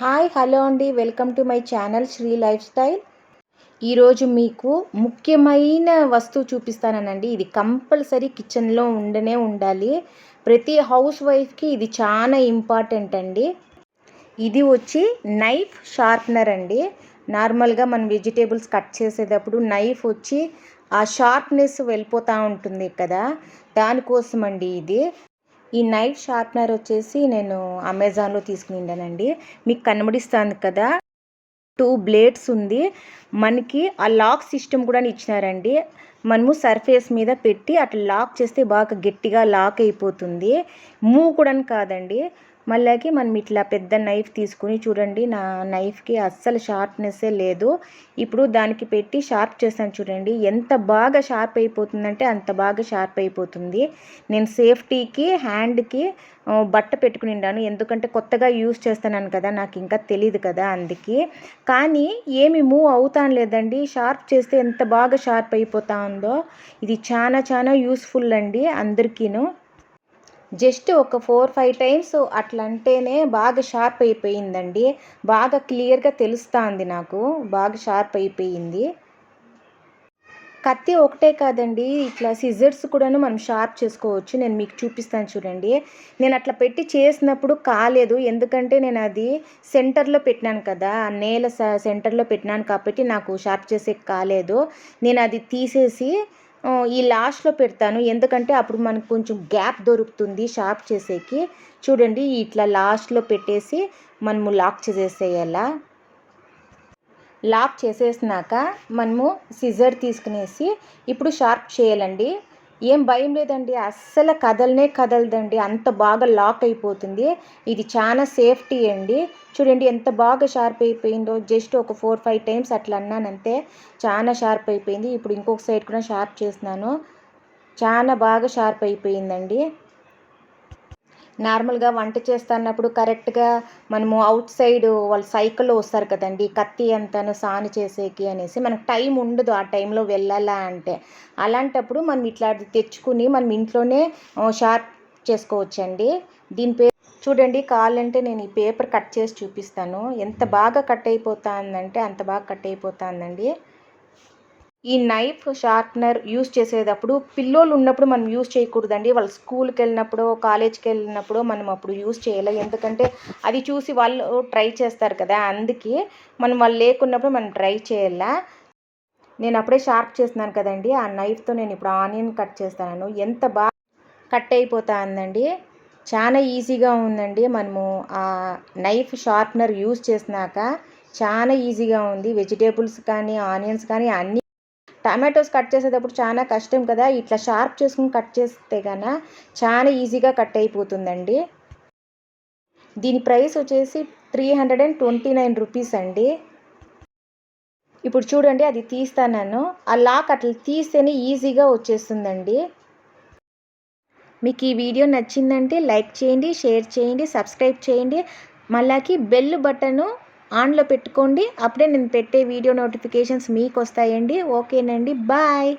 Hi hello అండి. Welcome to my channel Sri lifestyle. ఈరోజు మీకు ముఖ్యమైన వస్తువు చూపిస్తానండి ఇది కంపల్సరీ కిచెన్లో ఉండనే ఉండాలి. ప్రతి హౌస్ వైఫ్కి ఇది చాలా ఇంపార్టెంట్ అండి. ఇది వచ్చి నైఫ్ షార్ప్నర్ అండి. నార్మల్గా మనం వెజిటేబుల్స్ కట్ చేసేటప్పుడు నైఫ్ వచ్చి ఆ షార్ప్నెస్ వెళ్ళిపోతూ ఉంటుంది కదా. దానికోసం అండి ఇది. ఈ నైట్ షార్ప్నర్ వచ్చేసి నేను అమెజాన్లో తీసుకునిండానండి మీకు కనబడిస్తాను కదా? టూ బ్లేడ్స్ ఉంది. మనకి ఆ లాక్ సిస్టమ్ కూడా ఇచ్చినారండి. మనము సర్ఫేస్ మీద పెట్టి అట్లా లాక్ చేస్తే బాగా గట్టిగా లాక్ అయిపోతుంది. మూవ్ కూడా కాదండి. మళ్ళాకి మనం ఇట్లా పెద్ద నైఫ్ తీసుకుని చూడండి నా నైఫ్కి అస్సలు షార్ప్నెస్సే లేదు. ఇప్పుడు దానికి పెట్టి షార్ప్ చేస్తాను చూడండి ఎంత బాగా షార్ప్ అయిపోతుందంటే అంత బాగా షార్ప్ అయిపోతుంది. నేను సేఫ్టీకి హ్యాండ్కి బట్ట పెట్టుకునిండాను ఎందుకంటే కొత్తగా యూస్ చేస్తున్నాను కదా నాకు ఇంకా తెలియదు కదా అందుకే. కానీ ఏమి మూవ్ అవుతాను లేదండి షార్ప్ చేస్తే ఎంత బాగా షార్ప్ అయిపోతా ఉందో ఇది చాలా చాలా యూస్ఫుల్ అండి అందరికీను. జస్ట్ ఒక ఫోర్ ఫైవ్ టైమ్స్ అట్లా అంటేనే బాగా షార్ప్ అయిపోయిందండి. బాగా క్లియర్గా తెలుస్తుంది నాకు. బాగా షార్ప్ అయిపోయింది. కత్తి ఒకటే కాదండి. ఇట్లా సిజర్స్ కూడాను మనం షార్ప్ చేసుకోవచ్చు. నేను మీకు చూపిస్తాను చూడండి. నేను అట్లా పెట్టి చేసినప్పుడు కాలేదు. ఎందుకంటే నేను అది సెంటర్లో పెట్టినాను కదా. ఆ నేల సెంటర్లో పెట్టినాను కాబట్టి నాకు షార్ప్ చేసే కాలేదు. నేను అది తీసేసి ఈ లాస్ట్లో పెడతాను. ఎందుకంటే అప్పుడు మనకు కొంచెం గ్యాప్ దొరుకుతుంది షార్ప్ చేసేకి. చూడండి ఇట్లా లాస్ట్లో పెట్టేసి మనము లాక్ చేసేసేయాలా. లాక్ చేసేసినాక మనము సిజర్ తీసుకునేసి ఇప్పుడు షార్ప్ చేయాలండి. ఏం భయం లేదండి. అస్సలు కదలనే కదలదండి. అంత బాగా లాక్ అయిపోతుంది. ఇది చాలా సేఫ్టీ అండి. చూడండి ఎంత బాగా షార్ప్ అయిపోయిందో. జస్ట్ ఒక ఫోర్ ఫైవ్ టైమ్స్ అట్లా అన్నానంతే చాలా షార్ప్ అయిపోయింది. ఇప్పుడు ఇంకొక సైడ్ కూడా షార్ప్ చేసినాను చాలా బాగా షార్ప్ అయిపోయిందండి. నార్మల్గా వంట చేస్తున్నప్పుడు కరెక్ట్గా మనము అవుట్ సైడ్ వాళ్ళు సైకిల్లో వస్తారు కదండి కత్తి ఎంతను సాను చేసేకి అనేసి మనకు టైం ఉండదు ఆ టైంలో వెళ్ళాలా అంటే. అలాంటప్పుడు మనం ఇట్లా తెచ్చుకుని మనం ఇంట్లోనే షార్ప్ చేసుకోవచ్చండి. దీని పేరు చూడండి కావాలంటే నేను ఈ పేపర్ కట్ చేసి చూపిస్తాను. ఎంత బాగా కట్ అయిపోతుందంటే అంత బాగా కట్ అయిపోతుందండి. ఈ నైఫ్ షార్ప్నర్ యూస్ చేసేటప్పుడు పిల్లోళ్ళు ఉన్నప్పుడు మనం యూస్ చేయకూడదండి. వాళ్ళు స్కూల్కి వెళ్ళినప్పుడు కాలేజ్కి వెళ్ళినప్పుడు మనం అప్పుడు యూస్ చేయాలి. ఎందుకంటే అది చూసి వాళ్ళు ట్రై చేస్తారు కదా. అందుకే మనం వాళ్ళు లేకున్నప్పుడు మనం ట్రై చేయాలా? నేను అప్పుడే షార్ప్ చేస్తున్నాను కదండి. ఆ నైఫ్తో నేను ఇప్పుడు ఆనియన్ కట్ చేస్తాను. ఎంత బాగా కట్ అయిపోతా ఉందండి చాలా ఈజీగా ఉందండి. మనము ఆ నైఫ్ షార్ప్నర్ యూస్ చేసినాక చాలా ఈజీగా ఉంది. వెజిటేబుల్స్ కానీ ఆనియన్స్ కానీ అన్నీ టమాటోస్ కట్ చేసేటప్పుడు చాలా కష్టం కదా ఇట్లా షార్ప్ చేసుకుని కట్ చేస్తే కన్నా చాలా ఈజీగా కట్ అయిపోతుందండి. దీని ప్రైస్ వచ్చేసి three hundred and twenty nine rupees అండి. ఇప్పుడు చూడండి అది తీస్తాను ఆ లాక్ అట్లా తీస్తేనే ఈజీగా వచ్చేస్తుందండి. మీకు ఈ వీడియో నచ్చిందంటే లైక్ చేయండి షేర్ చేయండి సబ్స్క్రైబ్ చేయండి. మళ్ళాకి బెల్ బటను ఆన్లో పెట్టుకోండి. అప్పుడే నేను పెట్టే వీడియో నోటిఫికేషన్స్ మీకు వస్తాయండి ఓకేనండి. బాయ్.